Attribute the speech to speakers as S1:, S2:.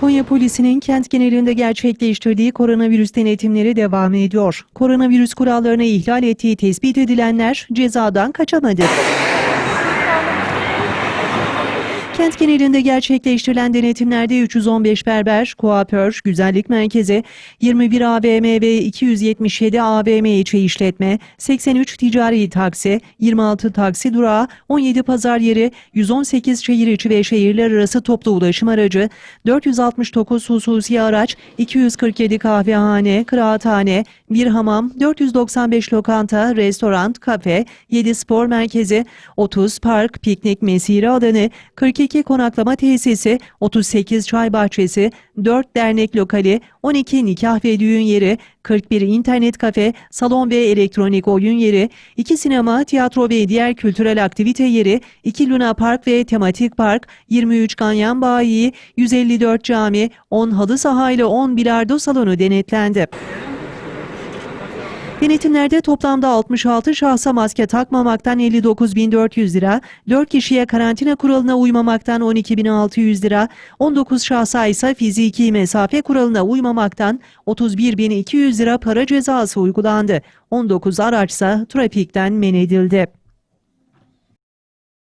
S1: Konya polisinin kent genelinde gerçekleştirdiği koronavirüs denetimleri devam ediyor. Koronavirüs kurallarını ihlal ettiği tespit edilenler cezadan kaçamadı. Kent genelinde gerçekleştirilen denetimlerde 315 berber, kuaför, güzellik merkezi, 21 AVM ve 277 AVM içi işletme, 83 ticari taksi, 26 taksi durağı, 17 pazar yeri, 118 şehir içi ve şehirler arası toplu ulaşım aracı, 469 hususi araç, 247 kahvehane, kıraathane, bir hamam, 495 lokanta, restoran, kafe, 7 spor merkezi, 30 park, piknik mesire alanı, 42 konaklama tesisi, 38 çay bahçesi, 4 dernek lokali, 12 nikah ve düğün yeri, 41 internet kafe, salon ve elektronik oyun yeri, 2 sinema, tiyatro ve diğer kültürel aktivite yeri, 2 Luna Park ve tematik park, 23 ganyan bayi, 154 cami, 10 halı saha ile 10 bilardo salonu denetlendi. Denetimlerde toplamda 66 şahsa maske takmamaktan 59.400 lira, 4 kişiye karantina kuralına uymamaktan 12.600 lira, 19 şahsa ise fiziki mesafe kuralına uymamaktan 31.200 lira para cezası uygulandı. 19 araçsa trafikten men edildi.